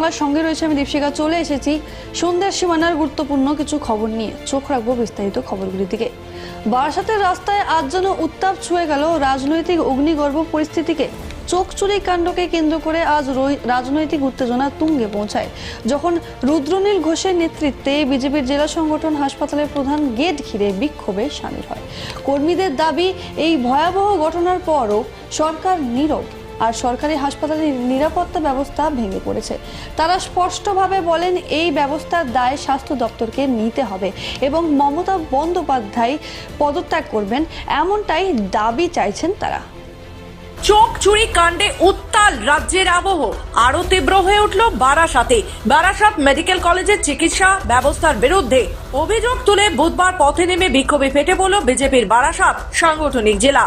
বাংলার সঙ্গে রয়েছে আমি দীপশিকা চলে এসেছি সন্ধ্যার সীমানার গুরুত্বপূর্ণ কিছু খবর নিয়ে। চোখ রাখব বিস্তারিত খবরগুলির দিকে। বারাসাতের রাস্তায় আজ যেন উত্তাপ ছুঁয়ে গেল রাজনৈতিক অগ্নিগর্ভ পরিস্থিতিকে। চোখ চুরি কাণ্ডকে কেন্দ্র করে আজ রাজনৈতিক উত্তেজনা তুঙ্গে পৌঁছায়। যখন রুদ্রনীল ঘোষের নেতৃত্বে বিজেপির জেলা সংগঠন হাসপাতালের প্রধান গেট ঘিরে বিক্ষোভে সামিল হয়। কর্মীদের দাবি, এই ভয়াবহ ঘটনার পরও সরকার নীরব। আর সরকারি হাসপাতালের নিরাপত্তা ব্যবস্থা ভেঙে পড়েছে। তারা স্পষ্টভাবে বলেন, এই ব্যবস্থার দায় স্বাস্থ্য দপ্তরকে নিতে হবে এবং মমতা বন্দ্যোপাধ্যায় পদত্যাগ করবেন এমনটাই দাবি চাইছেন তারা। চোখ চুরি কাণ্ডে উত্তাল রাজ্যের আবহ। আরও তীব্র হয়ে উঠল বারাসাতে। বারাসাত মেডিকেল কলেজের চিকিৎসা ব্যবস্থার বিরুদ্ধে অভিযোগ তুলে বুধবার পথে নেমে বিক্ষোভে ফেটে পড়ল বিজেপির বারাসাত সাংগঠনিক জেলা।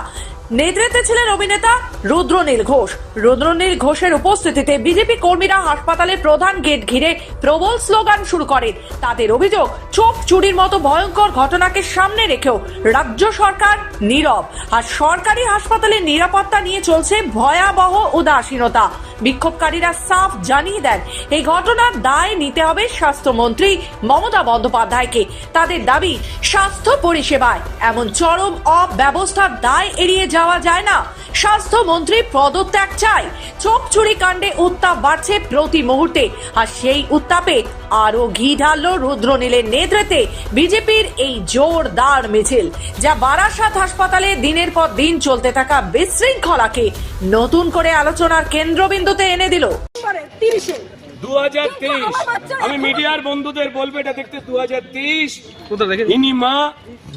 নেতৃত্বে ছিলেন অভিনেতা রুদ্রনীল ঘোষ। রুদ্রনীল ঘোষের উপস্থিতিতে বিজেপি কর্মীরা হাসপাতালের প্রধান গেট ঘিরে প্রবল স্লোগান শুরু করেন তাদের অভিযোগ, চোখ চুরির মতো ভয়ঙ্কর ঘটনাকে সামনে রেখেও রাজ্য সরকার নীরব। আর সরকারি হাসপাতালের নিরাপত্তা নিয়ে চলছে ভয়াবহ উদাসীনতা। বিক্ষোভকারীরা সাফ জানিয়ে দেন, এই ঘটনার দায় নিতে হবে স্বাস্থ্যমন্ত্রী মমতা বন্দ্যোপাধ্যায়কে। তাদের দাবি, স্বাস্থ্য পরিষেবায় এমন চরম অব্যবস্থার দায় এড়িয়ে যাওয়া যায় না। স্বাস্থ্যমন্ত্রী পদত্যাগ চাই চোখ চুরি কাণ্ডে উত্তাপ বাড়ছে প্রতি মুহূর্তে। আর সেই উত্তাপে আরও ঘি ঢাললো রুদ্রনীলের নেতৃত্বে বিজেপির এই জোরদার মিছিল, যা বারাসাত হাসপাতালে দিনের পর দিন চলতে থাকা বিশৃঙ্খলাকে নতুন করে আলোচনার কেন্দ্রবিন্দুতে এনে দিল। তিরিশে। দু হাজার তেইশ আমি মিডিয়ার বন্ধুদের বলব এটা দেখতে দু হাজার তেইশ ইনি মা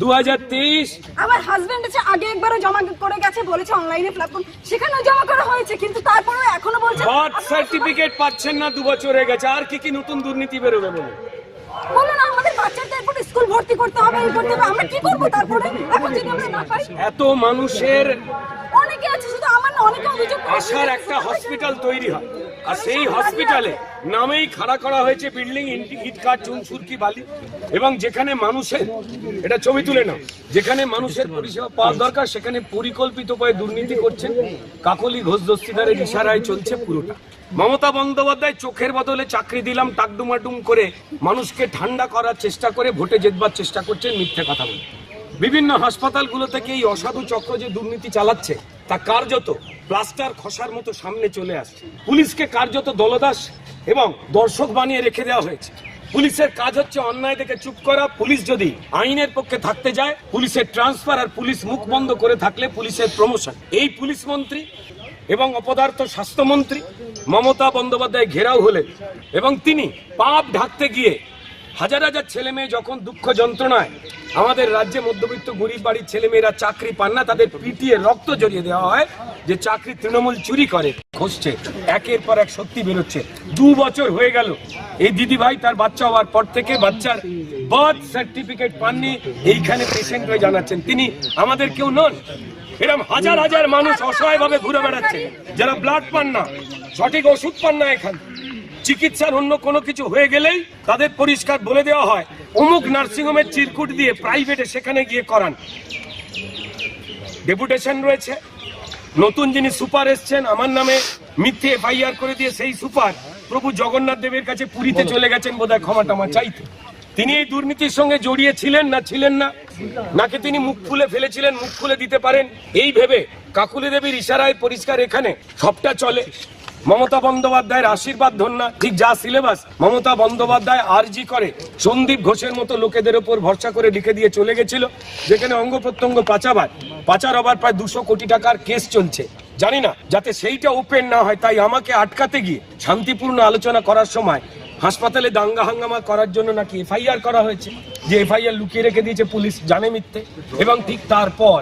দু হাজার তেইশ আমার হাজবেন্ড আছে আগে একবারও জমা করে গেছে বলেছে অনলাইনে প্ল্যাটফর্ম সেখানেও জমা করা হয়েছে কিন্তু তারপরেও এখনও বলছে বার্থ সার্টিফিকেট পাচ্ছেন না দু বছর হয়ে গেছে। আর কি কি নতুন দুর্নীতি বেরোবে বলে না আমাদের বাচ্চাদের স্কুল ভর্তি করতে হবে এই করতে হবে। আমরা কি করব তারপরে? এখন যদি আমরা না পাই এত মানুষের অনেকে আছে শুধু আমার না অনেকে অভিযোগ আসার একটা হসপিটাল তৈরি হয়। আর সেই হসপিটালে নামেই খাড়া করা হয়েছে বিল্ডিং ইট কাঠ চুন সুরকি বালি। এবং যেখানে মানুষের এটা ছবি তুলে নাও যেখানে মানুষের পরিষেবা পাওয়ার দরকার সেখানে পরিকল্পিত উপায়ে দুর্নীতি করছেন কাকলি ঘোষ দস্তিদারের ইশারায় চলছে পুরোটা। মমতা বন্দ্যোপাধ্যায় চোখের বদলে চাকরি দিলাম টাকডুমাডুম করে মানুষকে ঠান্ডা করার চেষ্টা করে ভোটে জেতবার চেষ্টা করছেন মিথ্যে কথা বলে। বিভিন্ন হাসপাতালগুলো থেকে এই অসাধু চক্র যে দুর্নীতি চালাচ্ছে তা কার্যত প্লাস্টার খসার মতো সামনে চলে আসছে। পুলিশকে কার্যত দলদাস এবং দর্শক বানিয়ে রেখে দেওয়া হয়েছে। পুলিশের কাজ হচ্ছে অন্যায় দেখে চুপ করা। পুলিশ যদি আইনের পক্ষে থাকতে যায়, পুলিশের ট্রান্সফার আর পুলিশ মুখ বন্ধ করে থাকলে পুলিশের প্রমোশন এই পুলিশ মন্ত্রী এবং অপদার্থ স্বাস্থ্যমন্ত্রী মমতা বন্দ্যোপাধ্যায় ঘেরাও হলেন এবং তিনি পাপ ঢাকতে গিয়ে হাজার হাজার ছেলে মেয়ে যখন দুঃখ যন্ত্রণায় আমাদের রাজ্যে মধ্যবিত্ত গরিব বাড়ির ছেলে মেয়েরা চাকরি পান না, তাদের পিটিয়ে রক্ত জড়িয়ে দেওয়া হয় যে চাকরি তৃণমূল চুরি করে, খসছে, একের পর এক সত্যি বেরোচ্ছে। দু বছর হয়ে গেল, এই দিদি ভাই তার বাচ্চা হওয়ার পর থেকে বাচ্চার বার্থ সার্টিফিকেট পাননি, এইখানে পেশেন্ট হয়ে জানাচ্ছেন। তিনি আমাদের কেউ নন এরকম হাজার হাজার মানুষ অসহায় ভাবে ঘুরে বেড়াচ্ছে, যারা ব্লাড পান না, সঠিক ওষুধ পান না এখানে। চিকিৎসার অন্য কোনো কিছু হয়ে গেলেই তাদের পরিষ্কার বলে দেওয়া হয়। অমুক নার্সিংহোমের চিরকুট দিয়ে প্রাইভেটে সেখানে গিয়ে করান। ডেপুটেশন রয়েছে। নতুন যিনি সুপার এসছেন আমার নামে মিথ্যে এফআইআর করে দিয়ে সেই সুপার প্রভু জগন্নাথ দেবের কাছে পুরীতে চলে গেছেন বোধহয় ক্ষমা টমা চাইতে। তিনি এই দুর্নীতির সঙ্গে জড়িয়ে ছিলেন না ছিলেন না? নাকি তিনি মুখ খুলে ফেলেছিলেন মুখ খুলে দিতে পারেন? এই ভেবে কাকুলি দেবীর ইশারায় পরিষ্কার এখানে সবটা চলে। মমতা বন্দ্যোপাধ্যায়ের আশীর্বাদ ধন্যা। ঠিক যা সিলেবাস মমতা বন্দ্যোপাধ্যায় আরজি করে সন্দীপ ঘোষের মতো লোকেদের ওপর ভরসা করে লিখে দিয়ে চলে গেছিল, যেখানে অঙ্গ প্রত্যঙ্গ পাচাবার, পাচার হবার প্রায় দুশো কোটি টাকার কেস চলছে। জানি না, যাতে সেইটা ওপেন না হয়, তাই আমাকে আটকাতে গিয়ে শান্তিপূর্ণ আলোচনা করার সময় হাসপাতালে দাঙ্গা হাঙ্গামা করার জন্য নাকি এফআইআর করা হয়েছে, যে এফআইআর লুকিয়ে রেখে দিয়েছে পুলিশ জানে মিথ্যে। এবং ঠিক তারপর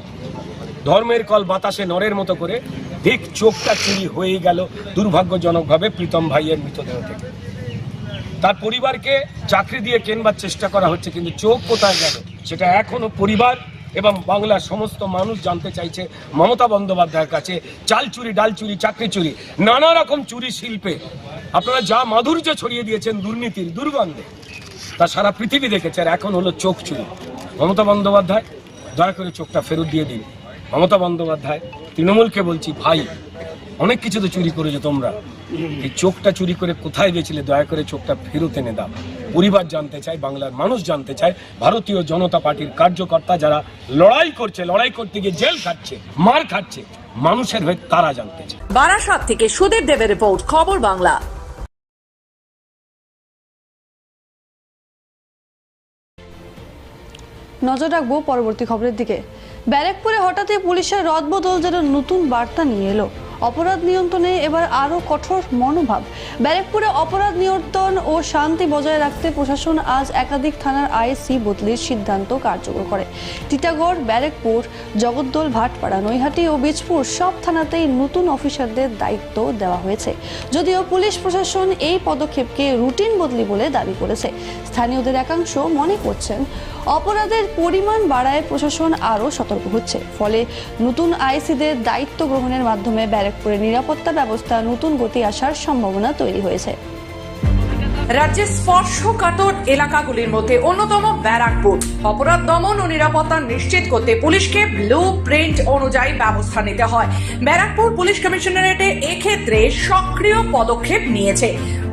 ধর্মের কল বাতাসে নরের মতো করে ঠিক চোখটা চুরি হয়ে গেল দুর্ভাগ্যজনকভাবে প্রীতম ভাইয়ের মৃতদেহ থেকে। তার পরিবারকে চাকরি দিয়ে কেনবার চেষ্টা করা হচ্ছে, কিন্তু চোখ কোথায় গেল? সেটা এখনও পরিবার এবং বাংলার সমস্ত মানুষ জানতে চাইছে মমতা বন্দ্যোপাধ্যায়ের কাছে, চাল চুরি, ডাল চুরি, চাকরি চুরি, নানা রকম চুরি শিল্পে। আপনারা যা মাধুর্য ছড়িয়ে দিয়েছেন দুর্নীতির, দুর্গন্ধে, তা সারা পৃথিবী দেখেছে আর এখন হলো চোখ চুরি। মমতা বন্দ্যোপাধ্যায়, দয়া করে চোখটা ফেরত দিয়ে দিন। মমতা বন্দ্যোপাধ্যায় তৃণমূলকে বলছি ভাই অনেক কিছু তো চুরি করেছ তোমরা। এই চোখটা চুরি করে কোথায় গেছিলে দয়া করে চোখটা ফেরত এনে দাও। পরিবার জানতে চায় বাংলার মানুষ জানতে চায় ভারতীয় জনতা পার্টির কার্যকর্তা যারা লড়াই করছে লড়াই করতে গিয়ে জেল খাচ্ছে মার খাচ্ছে মানুষের হয়ে তারা জানতে চায়। বারাসাত থেকে সুদীপ দেবের রিপোর্ট খবর বাংলা। নজর রাখব পরবর্তী খবরের দিকে। ব্যারাকপুরে হঠাৎই পুলিশের রদবদল যেন নতুন বার্তা নিয়ে এলো। অপরাধ নিয়ন্ত্রণে এবার আরও কঠোর মনোভাব। ব্যারাকপুরে অপরাধ নিয়ন্ত্রণ ও শান্তি বজায় রাখতে প্রশাসন আজ একাধিক থানার আইসি বদলির সিদ্ধান্ত কার্যকর করে। টিটাগড়, ব্যারাকপুর, জগদ্দল, ভাটপাড়া, নৈহাটি ও বীজপুর সব থানাতেই নতুন অফিসারদের দায়িত্ব দেওয়া হয়েছে। যদিও পুলিশ প্রশাসন এই পদক্ষেপকে রুটিন বদলি বলে দাবি করেছে। স্থানীয়দের একাংশ মনে করছেন, অপরাধের পরিমাণ বাড়ায় প্রশাসন আরও সতর্ক হচ্ছে। ফলে নতুন আইসিদের দায়িত্ব গ্রহণের মাধ্যমে ব্যারাকপুরের নিরাপত্তা ব্যবস্থা নতুন গতি আসার সম্ভাবনা তৈরি হয়েছে। রাজ্যের স্পর্শকাতর এলাকাগুলির মধ্যে অন্যতম ব্যারাকপুর। অপরাধ, দমন ও নিরাপত্তা নিশ্চিত করতে পুলিশকে ব্লু প্রিন্ট অনুযায়ী ব্যবস্থা নিতে হয়। ব্যারাকপুর পুলিশ কমিশনারেটে এক্ষেত্রে সক্রিয় পদক্ষেপ নিয়েছে।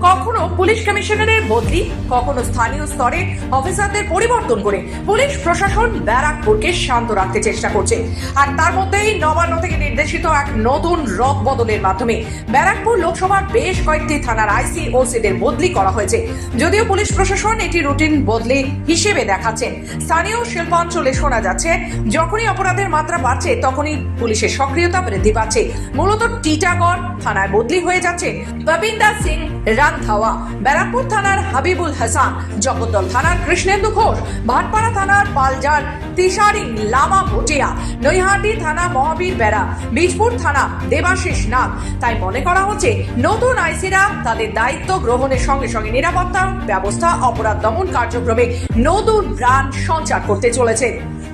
কখনো পুলিশ কমিশনারের বদলি, কখনো স্থানীয় স্তরে অফিসারদের পরিবর্তন করে পুলিশ প্রশাসন ব্যারাকপুরকে শান্ত রাখতে চেষ্টা করছে। আর তার মধ্যেই নবান্ন থেকে নির্দেশিত এক নতুন রদ বদলের মাধ্যমে ব্যারাকপুর লোকসভার বেশ কয়েকটি থানার আইসি ওসিদের বদলি করা হয়েছে। যদিও পুলিশ প্রশাসন এটি রুটিন বদলি হিসেবে দেখাচ্ছেন স্থানীয় শিল্পাঞ্চলে শোনা যাচ্ছে, যখনই অপরাধের মাত্রা বাড়ছে, তখনই পুলিশের সক্রিয়তা বৃদ্ধি পাচ্ছে। মূলত টিটাগড় থানায় বদলি হয়ে যাচ্ছে। ববিন্দর সিং রানথাওয়া ব্যারাকপুর থানার হাবিবুল হাসান, জগদ্দল থানার কৃষ্ণেন্দু ঘোষ, ভাটপাড়া থানার পালজার তিসারি লামা ভুটিয়া, নৈহাটি থানা মহাবীর বেড়া, বীজপুর থানা দেবাশিস নাগ। তাই মনে করা হচ্ছে, নতুন আইসিরা তাদের দায়িত্ব গ্রহণের সঙ্গে সঙ্গে নিরাপত্তা ব্যবস্থা, অপরাধ দমন কার্যক্রমে নতুন প্রাণ সঞ্চার করতে চলেছে।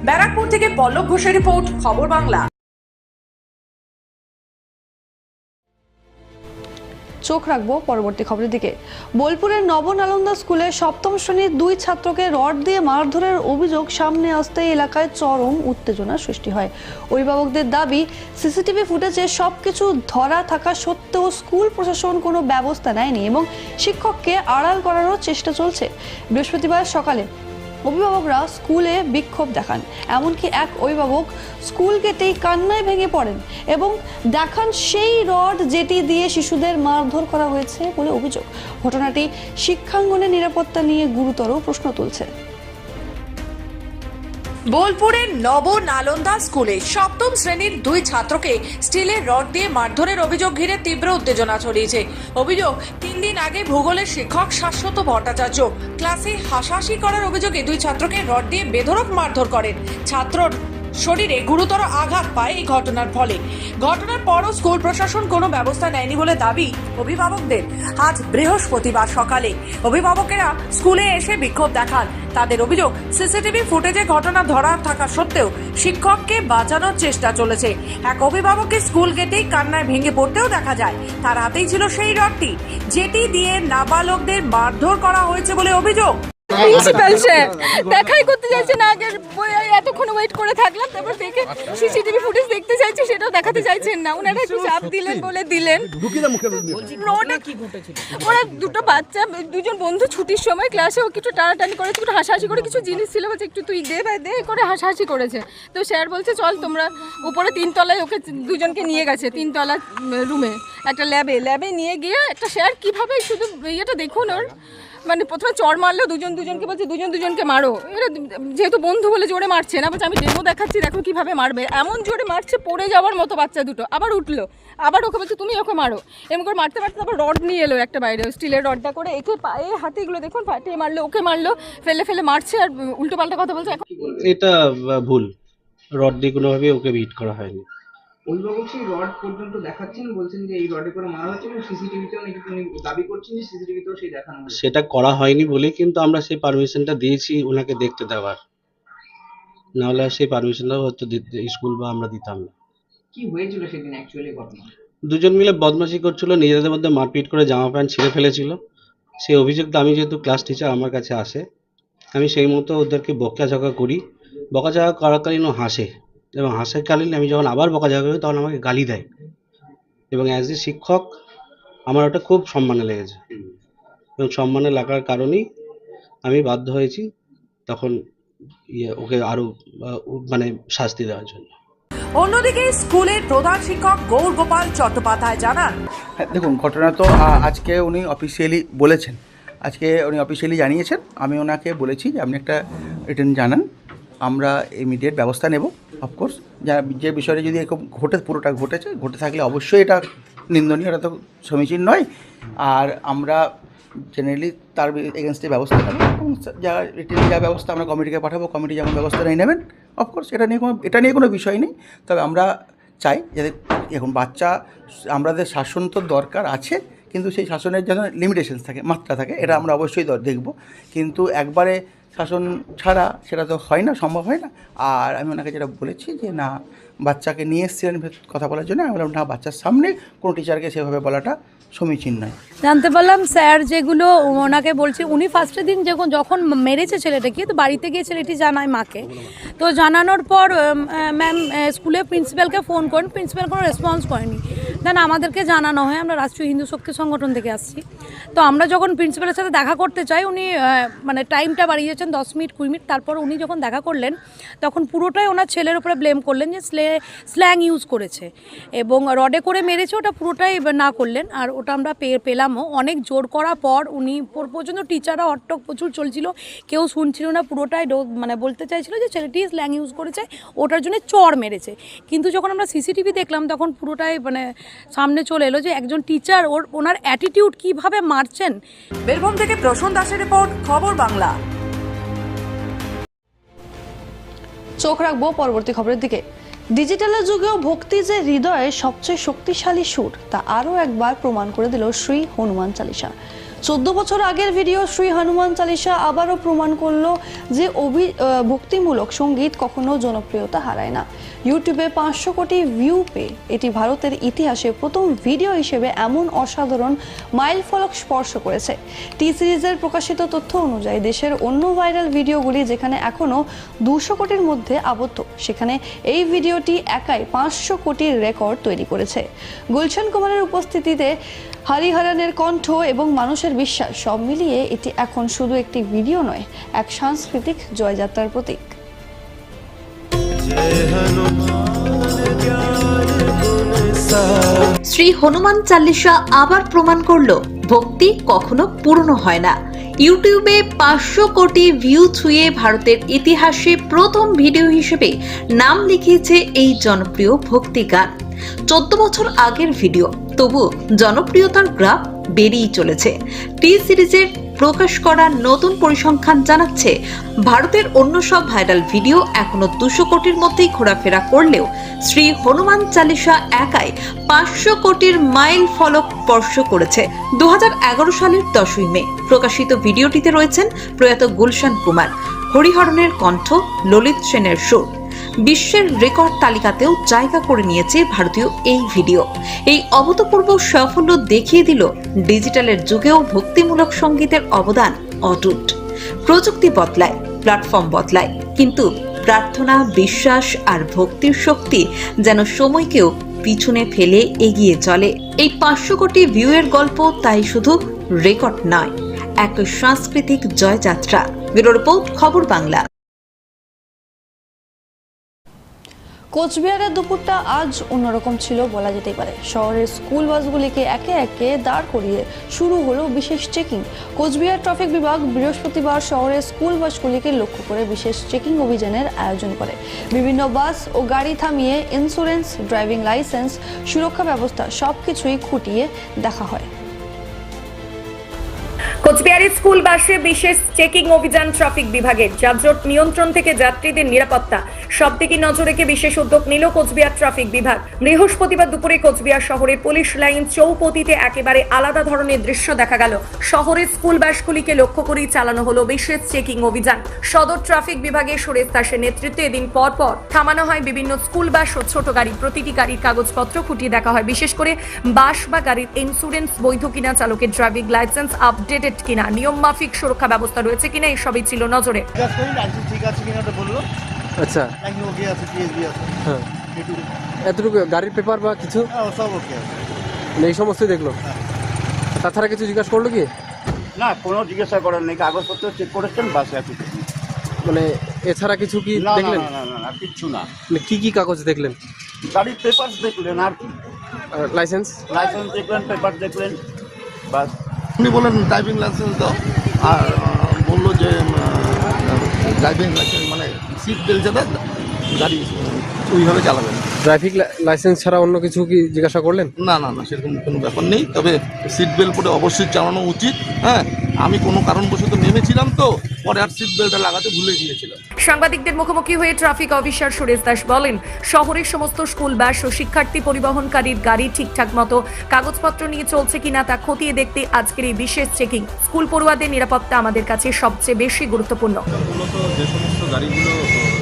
ব্যারাকপুর থেকে পল্লব ঘোষের রিপোর্ট, খবর বাংলা। চোখ রাখব পরবর্তী খবরের দিকে। বোলপুরের নবনালন্দা স্কুলে সপ্তম শ্রেণির দুই ছাত্রকে রড দিয়ে মারধরের অভিযোগ সামনে আসতে এলাকায় চরম উত্তেজনা সৃষ্টি হয়। অভিভাবকদের দাবি, সিসিটিভি ফুটেজে সব কিছু ধরা থাকা সত্ত্বেও স্কুল প্রশাসন কোনো ব্যবস্থা নেয়নি এবং শিক্ষককে আড়াল করারও চেষ্টা চলছে। বৃহস্পতিবার সকালে অভিভাবকরা স্কুলে বিক্ষোভ দেখান, এমনকি এক অভিভাবক স্কুল গেটেই কান্নায় ভেঙে পড়েন এবং দেখান সেই রড যেটি দিয়ে শিশুদের মারধর করা হয়েছে বলে অভিযোগ। ঘটনাটি শিক্ষাঙ্গনের নিরাপত্তা নিয়ে গুরুতর প্রশ্ন তুলছে। বোলপুরের নব নালন্দা স্কুলে সপ্তম শ্রেণির দুই ছাত্রকে স্টিলের রড দিয়ে মারধরের অভিযোগ ঘিরে তীব্র উত্তেজনা ছড়িয়েছে। অভিযোগ, তিন দিন আগে ভূগোলের শিক্ষক শাশ্বত ভট্টাচার্য ক্লাসে হাসাহাসি করার অভিযোগে দুই ছাত্রকে রড দিয়ে বেধরক মারধর করেন। ছাত্রর শরীরে গুরুতর আঘাত পায় এই ঘটনার ফলে। ঘটনার পরও স্কুল প্রশাসন কোনো ব্যবস্থা নেয়নি বলে দাবি অভিভাবকদের। আজ বৃহস্পতিবার সকালে অভিভাবকেরা স্কুলে এসে বিক্ষোভ দেখান। তাদের অভিযোগ, সিসিটিভি ফুটেজে ঘটনা ধরা থাকা সত্ত্বেও শিক্ষককে বাঁচানোর চেষ্টা চলেছে। এক অভিভাবককে স্কুল গেটেই কান্নায় ভেঙে পড়তেও দেখা যায়। তার হাতেই ছিল সেই রডটি। যেটি দিয়ে নাবালকদের মারধর করা হয়েছে বলে অভিযোগ। প্রিন্সিপাল স্যার দেখাই করতে চাইছে না আগে বই- এতক্ষণ ওয়েট করে থাকলাম তারপর দেখে সিসিটিভি ফুটেজ দেখতে চাইছে সেটাও দেখাতে চাইছেন না। ওনারা একটু চাপ দিলেন বলে দিলেন। ওটা কি ঘটেছিল ওরা দুটো বাচ্চা দুজন বন্ধু ছুটির সময় ক্লাসে ওকে একটু টানাটানি করেছে একটু হাসাহাসি করে কিছু জিনিস ছিল বলছে একটু তুই দে ভাই দে করে হাসাহাসি করেছে। তো স্যার বলছে চল তোমরা উপরে তিনতলায় ওকে দুজনকে নিয়ে গেছে তিনতলা রুমে একটা ল্যাবে ল্যাবে নিয়ে গিয়ে একটা স্যার কীভাবে শুধু ইয়েটা দেখুন ওর মানে প্রথমে চড় মারলো দুজন দুজনকে বলছে, দুজন দুজনকে মারো। এরা যেহেতু বন্ধু বলে জোরে মারছে না, বলছে, আমি ডেমো দেখাচ্ছি, দেখো কীভাবে মারবে। এমন জোরে মারছে, পড়ে যাওয়ার মতো বাচ্চা দুটো। আবার উঠল। আবার ওকে বলছে, তুমি ওকে মারো। এমন করে মারতে মারতে তারপর রড নিয়ে এলো একটা বাইরে স্টিলের রডটা করে। একে পায়ে হাতে এগুলো দেখুন ফাটিয়ে মারলো, ওকে মারলো, ফেলে ফেলে মারছে আর উল্টো পাল্টা কথা বলছে। এটা ভুল। রড দিয়ে কোনোভাবে ওকে হিট করা হয়নি। অভিভাবক সেই রড পর্যন্ত দেখাচ্ছেন বলছেন যে এই রডে করে মারা হচ্ছে এবং সিসিটিভিতেও নাকি তিনি দাবি করছেন যে সিসিটিভিতেও সেই দেখানো হয়েছে। সেটা করা হয়নি বলে কিন্তু আমরা সেই পারমিশনটা দিয়েছি ওনাকে দেখতে দেওয়ার। নাহলে সেই পারমিশনটা হয়তো দিতে স্কুল বা আমরা দিতাম না। কি হয়েছিল সেদিন অ্যাকচুয়ালি ঘটনা? দুজন মিলে বদমাশি করছিল নিজেদের মধ্যে মারপিট করে জামা প্যান্ট ছিঁড়ে ফেলেছিল। সেই অভিযোগটা আমি যেহেতু ক্লাস টিচার আমার কাছে আসে। আমি সেই মতো ওদেরকে বকাঝকা করি। বকাঝকা করাকালীন ও হাসে। এবং হাসাকালীন আমি যখন আবার বকাঝকা করি তখন আমাকে গালি দেয়। এবং অ্যাজ এ শিক্ষক আমার ওটা খুব সম্মানে লেগেছে। এবং সম্মানে লাগার কারণেই আমি বাধ্য হয়েছি তখন ইয়ে ওকে আরও মানে শাস্তি দেওয়ার জন্য। অন্যদিকে স্কুলের প্রধান শিক্ষক গৌর গোপাল চট্টোপাধ্যায় জানান হ্যাঁ দেখুন ঘটনা তো আজকে উনি অফিসিয়ালি বলেছেন। আজকে উনি অফিসিয়ালি জানিয়েছেন। আমি ওনাকে বলেছি যে আপনি একটা রিটার্ন জানান। আমরা ইমিডিয়েট ব্যবস্থা নেব অফকোর্স যা, যে বিষয়টা যদি এরকম ঘটে, পুরোটা ঘটেছে, ঘটে থাকলে অবশ্যই এটা নিন্দনীয়, এটা তো সমীচীন নয়। আর আমরা জেনারেলি তার এগেনস্টে ব্যবস্থা নেব, এবং যা রিটেন যা ব্যবস্থা আমরা কমিটিকে পাঠাবো কমিটি যেমন ব্যবস্থা নিয়ে নেবেন অফকোর্স এটা নিয়ে কোনো, এটা নিয়ে কোনো বিষয় নেই। তবে আমরা চাই যাতে এখন বাচ্চা আমাদের শাসন তো দরকার আছে, কিন্তু সেই শাসনের যেন লিমিটেশনস থাকে, মাত্রা থাকে, এটা আমরা অবশ্যই দেখব। কিন্তু একবারে শাসন ছাড়া সেটা তো হয় না, সম্ভব হয় না। আর আমি ওনাকে যেটা বলেছি যে, না, বাচ্চাকে নিয়ে এসেছিলেন কথা বলার জন্য। আমি বললাম, না, বাচ্চার সামনে কোনো টিচারকে সেভাবে বলাটা সমীচীন নয়। জানতে পারলাম, স্যার যেগুলো ওনাকে বলছে, উনি ফার্স্টের দিন যখন যখন মেরেছে ছেলেটাকে তো বাড়িতে গিয়ে ছেলেটি জানায় মাকে। তো জানানোর পর ম্যাম স্কুলে প্রিন্সিপালকে ফোন করেন প্রিন্সিপাল কোনো রেসপন্স করেনি। দেন আমাদেরকে জানানো হয়, আমরা রাষ্ট্রীয় হিন্দু শক্তি সংগঠন থেকে আসছি। তো আমরা যখন প্রিন্সিপালের সাথে দেখা করতে চাই, উনি মানে টাইমটা বাড়িয়েছেন, দশ মিনিট, কুড়ি মিনিট, তারপর উনি যখন দেখা করলেন, তখন পুরোটাই ওনার ছেলের উপরে ব্লেম করলেন যে স্লে স্ল্যাং ইউজ করেছে। এবং রডে করে মেরেছে, ওটা পুরোটাই না করলেন। আর ওটা আমরা পেয়ে পেলামও। অনেক জোর করার পর উনি, পর- পর্যন্ত টিচাররা অট্টক প্রচুর চলছিল। কেউ শুনছিল না, পুরোটাই মানে বলতে চাইছিল যে ছেলেটি স্ল্যাং ইউজ করেছে, ওটার জন্য চর মেরেছে। কিন্তু যখন আমরা সিসিটিভি দেখলাম, তখন পুরোটাই মানে সামনে চলে এলো যে একজন টিচার ওর ওনার অ্যাটিটিউড কীভাবে মারছেন? বীরভূম থেকে প্রসূন দাসের রিপোর্ট খবর বাংলা। চোখ রাখব পরবর্তী খবরের দিকে। ডিজিটালের যুগেও ভক্তি যে হৃদয়ে সবচেয়ে শক্তিশালী সুর তা আরও একবার প্রমাণ করে দিল শ্রী হনুমান চালিসা। চোদ্দ বছর আগের ভিডিও শ্রী হনুমান চালিসা আবারও প্রমাণ করল যে অভি ভক্তিমূলক সংগীত কখনো জনপ্রিয়তা হারায় না। ইউটিউবে পাঁচশো কোটি ভিউ পেয়ে এটি ভারতের ইতিহাসে প্রথম ভিডিও হিসেবে এমন অসাধারণ মাইল ফলক স্পর্শ করেছে। টি সিরিজের প্রকাশিত তথ্য অনুযায়ী দেশের অন্য ভাইরাল ভিডিওগুলি যেখানে এখনও দুশো কোটির মধ্যে আবদ্ধ, সেখানে এই ভিডিওটি একাই পাঁচশো কোটির রেকর্ড তৈরি করেছে। গুলশান কুমারের উপস্থিতিতে হরিহরনের কণ্ঠ এবং মানুষের বিশ্বাস সব মিলিয়ে এটি এখন শুধু একটি ভিডিও নয়, এক সাংস্কৃতিক জয়যাত্রার প্রতীক। শ্রী হনুমান চাল্লিশা আবার প্রমাণ করল, ভক্তি কখনো পূর্ণ হয় না। ইউটিউবে পাঁচশো কোটি ভিউ ছুঁয়ে ভারতের ইতিহাসে প্রথম ভিডিও হিসেবে নাম লিখিয়েছে এই জনপ্রিয় ভক্তি গান। চোদ্দ বছর আগের ভিডিও। তবু জনপ্রিয়তার গ্রাফ বেড়েই চলেছে। টি সিরিজের প্রকাশ করা নতুন পরিসংখ্যান জানাচ্ছে, ভারতের অন্য সব ভাইরাল ভিডিও এখনও দুশো কোটির মধ্যেই ঘোরাফেরা করলেও শ্রী হনুমান চালিসা একাই পাঁচশো কোটির মাইল ফলক স্পর্শ করেছে দু হাজার এগারো সালের দশই মে। প্রকাশিত ভিডিওটিতে রয়েছেন প্রয়াত গুলশান কুমার হরিহরণের কণ্ঠ, ললিত সেনের সুর। বিশ্বের রেকর্ড তালিকাতেও জায়গা করে নিয়েছে ভারতীয় এই ভিডিও। এই অভূতপূর্ব সাফল্য দেখিয়ে দিল ডিজিটালের যুগেও ভক্তিমূলক সঙ্গীতের অবদান অটুট। প্রযুক্তি বদলায়, প্ল্যাটফর্ম বদলায়, কিন্তু প্রার্থনা, বিশ্বাস আর ভক্তির শক্তি যেন সময়কেও পিছনে ফেলে এগিয়ে চলে। এই পাঁচশো কোটি ভিউয়ের গল্প তাই শুধু রেকর্ড নয়, এক সাংস্কৃতিক জয়যাত্রা। ব্যুরো রিপোর্ট, খবর বাংলা। কোচবিহারের দুপুরটা আজ অন্যরকম ছিল বলা যেতেই পারে। শহরের স্কুল বাসগুলিকে একে একে দাঁড় করিয়ে শুরু হলো বিশেষ চেকিং। কোচবিহার ট্রাফিক বিভাগ বৃহস্পতিবার শহরের স্কুল বাসগুলিকে লক্ষ্য করে বিশেষ চেকিং অভিযানের আয়োজন করে। বিভিন্ন বাস ও গাড়ি থামিয়ে ইন্স্যুরেন্স ড্রাইভিং লাইসেন্স সুরক্ষা ব্যবস্থা সবকিছুই খুঁটিয়ে দেখা হয়। কোচবিহারের স্কুল বাসে বিশেষ চেকিং অভিযান ট্রাফিক বিভাগের। যানজট নিয়ন্ত্রণ থেকে যাত্রীদের নিরাপত্তা। সব দিকে নজর রেখে বিশেষ উদ্যোগ নিল কোচবিহার ট্রাফিক বিভাগ। বৃহস্পতিবার দুপুরে কোচবিহার শহরের পুলিশ লাইন চৌপতিতে একেবারে আলাদা ধরনের দৃশ্য দেখা গেল। শহরের স্কুল বাসগুলিকে লক্ষ্য করেই চালানো হলো বিশেষ চেকিং অভিযান। সদর ট্রাফিক বিভাগে সুরেশ দাসের নেতৃত্বে এদিন পর পর থামানো হয় বিভিন্ন স্কুল বাস ও ছোট গাড়ি। প্রতিটি গাড়ির কাগজপত্র খুঁটিয়ে দেখা হয়। বিশেষ করে বাস বা গাড়ির ইন্স্যুরেন্স বৈধ কিনা চালকের ড্রাইভিং লাইসেন্স আপডেটেড কিনা? নিয়ম মাফিক সুরক্ষা ব্যবস্থা রয়েছে কিনা? এসবই ছিল নজরে। ঠিক আছে কিনা ওটা বলল? আচ্ছা। আছে পিএসবি আছে। হ্যাঁ। এতটুকু গাড়ির পেপার বা কিছু? হ্যাঁ সব ওকে আছে। মানে এই সমস্তই দেখল? তাছাড়া কিছু জিজ্ঞাসা করল কি? না কোনো জিজ্ঞাসা করার নেই। কাগজপত্র চেক করেছেন বাসে আছে। মানে এছাড়া কিছু কি দেখলেন? না, না না না কিচ্ছু না। মানে কি কি কাগজ দেখলেন? গাড়ির পেপার দেখলেন আর কি। লাইসেন্স লাইসেন্স দেখলেন পেপার দেখলেন বাস। উনি বললেন ড্রাইভিং লাইসেন্স দাও। আর বলল যে ড্রাইভিং লাইসেন্স মানে সিট বেল্ট যাতে গাড়ি ওইভাবে চালাবেন। ট্রাফিক লাইসেন্স ছাড়া অন্য কিছু কি জিজ্ঞাসা করলেন? না না না সেরকম কোনো ব্যাপার নেই। তবে সিট বেল্ট পরে অবশ্যই চালানো উচিত হ্যাঁ? আমি কোনো কারণবশত নেমেছিলাম তো পরে আর সিট বেল্টটা লাগাতে ভুলে গিয়েছিলাম সাংবাদিকদের মুখোমুখি হয়ে ট্রাফিক অফিসার সুরেশ দাস বলেন শহরের সমস্ত স্কুল বাস ও শিক্ষার্থী পরিবহনকারীর গাড়ি ঠিকঠাক মতো কাগজপত্র নিয়ে চলছে কিনা তা খতিয়ে দেখতে আজকের এই বিশেষ চেকিং স্কুল পড়ুয়াদের নিরাপত্তা আমাদের কাছে সবচেয়ে বেশি গুরুত্বপূর্ণ। মূলত যে সমস্ত গাড়িগুলো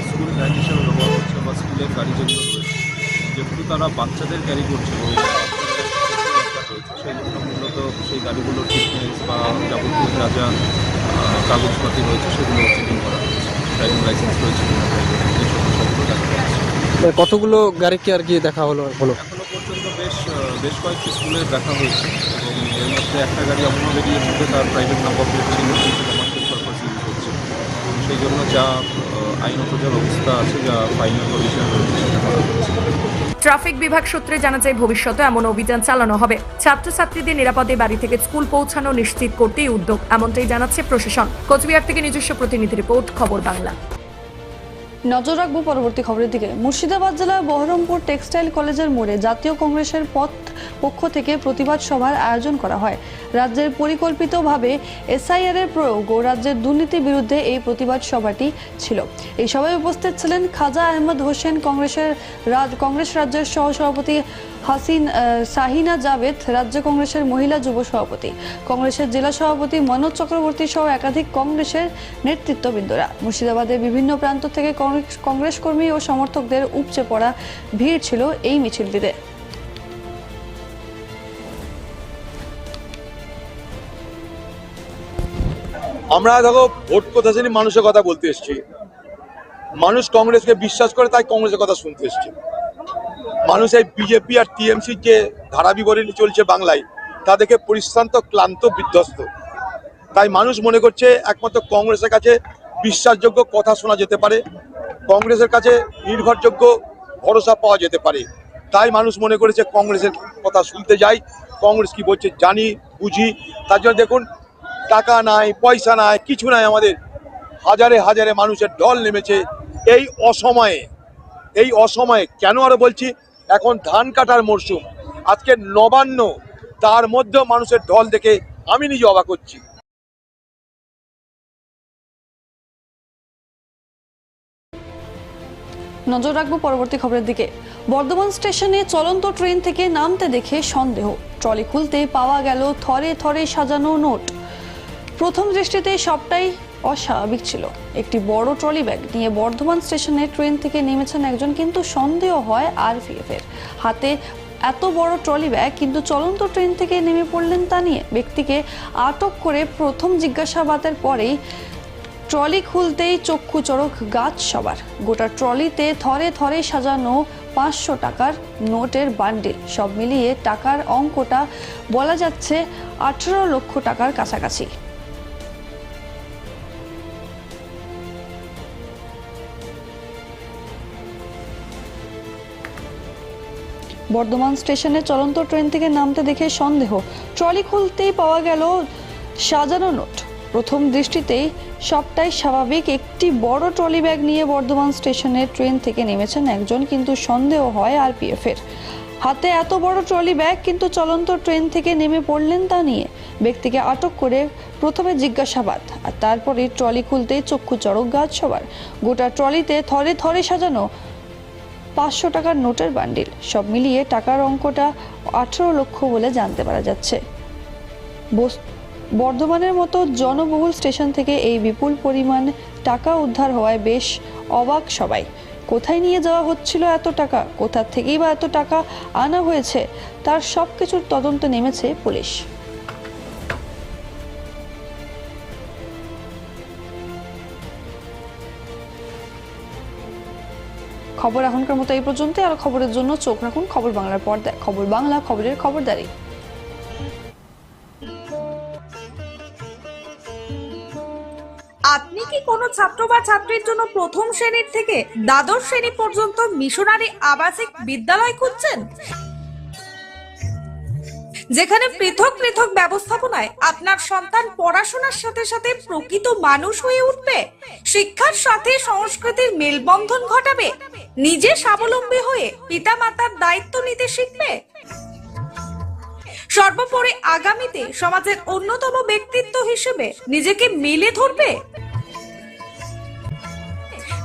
স্কুল ভ্যান হিসেবে ব্যবহার হচ্ছে বা স্কুলের গাড়ি যেগুলো রয়েছে যেহেতু তারা বাচ্চাদের ক্যারি করছে মূলত সেই গাড়িগুলো ফিটনেস বা যাবতীয় যা যা কাগজপাতি রয়েছে সেগুলো চেকিং করা হচ্ছে। ড্রাইভিং লাইসেন্স রয়েছে এই মানে কতগুলো গাড়িকে আর কি দেখা হলো এখনও এখনও পর্যন্ত বেশ বেশ কয়েকটি স্কুলে দেখা হয়েছে। এবং এর মধ্যে একটা গাড়ি এখনও বেরিয়ে মধ্যে তার প্রাইভেট নাম্বার প্লেট ছিল কমার্শিয়াল পারপাস ইউজ হচ্ছে। সেই জন্য যা ট্রাফিক বিভাগ সূত্রে জানা যায় ভবিষ্যতে এমন অভিযান চালানো হবে। ছাত্রছাত্রীদের নিরাপদে বাড়ি থেকে স্কুল পৌঁছানো নিশ্চিত করতেই উদ্যোগ, এমনটাই জানাচ্ছে প্রশাসন। কোচবিহার থেকে নিজস্ব প্রতিনিধি রিপোর্ট, খবর বাংলা। নজর রাখব পরবর্তী খবরের দিকে। মুর্শিদাবাদ জেলার বহরমপুর টেক্সটাইল কলেজের মোড়ে জাতীয় কংগ্রেসের পথ পক্ষ থেকে প্রতিবাদ সভার আয়োজন করা হয়। রাজ্যের পরিকল্পিতভাবে এসআইআর এর প্রয়োগ ও রাজ্যের দুর্নীতির বিরুদ্ধে এই প্রতিবাদ সভাটি ছিল। এই সভায় উপস্থিত ছিলেন খাজা আহমদ হোসেন কংগ্রেসের কংগ্রেস রাজ্যের সহসভাপতি হাসিন শাহিনা জাভেদ রাজ্য কংগ্রেসের মহিলা যুব সভাপতি। কংগ্রেসের জেলা সভাপতি মনোজ চক্রবর্তী সহ একাধিক কংগ্রেসের নেতৃত্ববৃন্দরা। মুর্শিদাবাদের বিভিন্ন প্রান্ত থেকে কংগ্রেস- কর্মী ও সমর্থকদের উপচে পড়া ভিড় ছিল এই মিছিলটিতে। আমরা দেখো, ভোট প্রত্যাশী মানুষের কথা বলতে এসেছি, মানুষ কংগ্রেসকে বিশ্বাস করে তাই কংগ্রেসের কথা শুনতে এসছে। মানুষ এই বিজেপি আর টিএমসির যে ধারা বিবরণী চলছে বাংলায়, তা দেখে পরিশ্রান্ত, ক্লান্ত, বিধ্বস্ত। তাই মানুষ মনে করছে একমাত্র কংগ্রেসের কাছে বিশ্বাসযোগ্য কথা শোনা যেতে পারে, কংগ্রেসের কাছে নির্ভরযোগ্য ভরসা পাওয়া যেতে পারে। তাই মানুষ মনে করেছে কংগ্রেসের কথা শুনতে যাই, কংগ্রেস কি বলছে জানি, বুঝি। তার জন্য দেখুন, টাকা নাই, পয়সা নাই, কিছু নাই আমাদের। হাজারে হাজারে মানুষের ঢল নেমেছে এই অসময়ে। এই অসময়ে কেন আরও বলছি? এখন ধান কাটার মরশুম। আজকে নবান্ন, তার মধ্যেও মানুষের ঢল দেখে আমি নিজে অবাক হচ্ছি। নজর রাখব পরবর্তী খবরের দিকে। বর্ধমান স্টেশনে চলন্ত ট্রেন থেকে নামতে দেখে সন্দেহ। ট্রলি খুলতে পাওয়া গেল থরে থরে সাজানো নোট। প্রথম দৃষ্টিতে সবটাই অস্বাভাবিক ছিল। একটি বড় ট্রলি ব্যাগ নিয়ে বর্ধমান স্টেশনে ট্রেন থেকে নেমেছেন একজন কিন্তু সন্দেহ হয় আরপিএফ এর। হাতে এত বড় ট্রলি ব্যাগ, কিন্তু চলন্ত ট্রেন থেকে নেমে পড়লেন তা নিয়ে। ব্যক্তিকে আটক করে প্রথম জিজ্ঞাসাবাদের পরেই ট্রলি খুলতেই চক্ষু চড়ক গাছ সবার। গোটা ট্রলিতে থরে থরে সাজানো পাঁচশো টাকার নোটের বান্ডিল। সব মিলিয়ে টাকার অঙ্কটা বলা যাচ্ছে আঠেরো লক্ষ টাকার কাছাকাছি। বর্ধমান স্টেশনে চলন্ত ট্রেন থেকে নামতে দেখে সন্দেহ। ট্রলি খুলতেই পাওয়া গেল সাজানো নোট। প্রথম দৃষ্টিতেই সবটাই স্বাভাবিক, একটি বড় ট্রলি ব্যাগ নিয়ে বর্ধমান স্টেশনের ট্রেন থেকে নেমেছেন একজন, কিন্তু সন্দেহ হয় আরপিএফ এর হাতে এত বড় ট্রলি ব্যাগ, কিন্তু চলন্ত ট্রেন থেকে নেমে পড়লেন তা নিয়ে। ব্যক্তিকে আটক করে প্রথমে জিজ্ঞাসাবাদ, আর তারপরে ট্রলি খুলতেই চক্ষু চড়ক গাছ সবার। গোটা ট্রলিতে থরে থরে সাজানো পাঁচশো টাকার নোটের বান্ডিল। সব মিলিয়ে টাকার অঙ্কটা আঠেরো লক্ষ বলে জানতে পারা যাচ্ছে। বর্ধমানের মতো জনবহুল স্টেশন থেকে এই বিপুল পরিমাণ টাকা উদ্ধার হওয়ায় বেশ অবাক সবাই। কোথায় নিয়ে যাওয়া হচ্ছিল এত টাকা? কোথা থেকেই বা এত টাকা আনা হয়েছে? তার সব কিছুর তদন্তে নেমেছে পুলিশ। খবর এখনকার মতো এই পর্যন্ত আর খবরের জন্য চোখ রাখুন খবর বাংলার পর্দায় খবর বাংলা, খবরের খবরদারি। আপনি কি কোনো ছাত্র বা ছাত্রীর জন্য প্রথম শ্রেণির থেকে দ্বাদশ শ্রেণি পর্যন্ত মিশনারি আবাসিক বিদ্যালয় খুঁজছেন? যেখানে পৃথক পৃথক ব্যবস্থাপনায় আপনার সন্তান পড়াশোনার সাথে সাথে প্রকৃত মানুষ হয়ে উঠবে, শিক্ষার সাথে সংস্কৃতির মেলবন্ধন ঘটাবে, নিজে স্বাবলম্বী হয়ে পিতামাতার দায়িত্ব নিতে শিখবে। সর্বোপরি আগামীতে সমাজের অন্যতম ব্যক্তিত্ব হিসেবে নিজেকে মেলে ধরবে।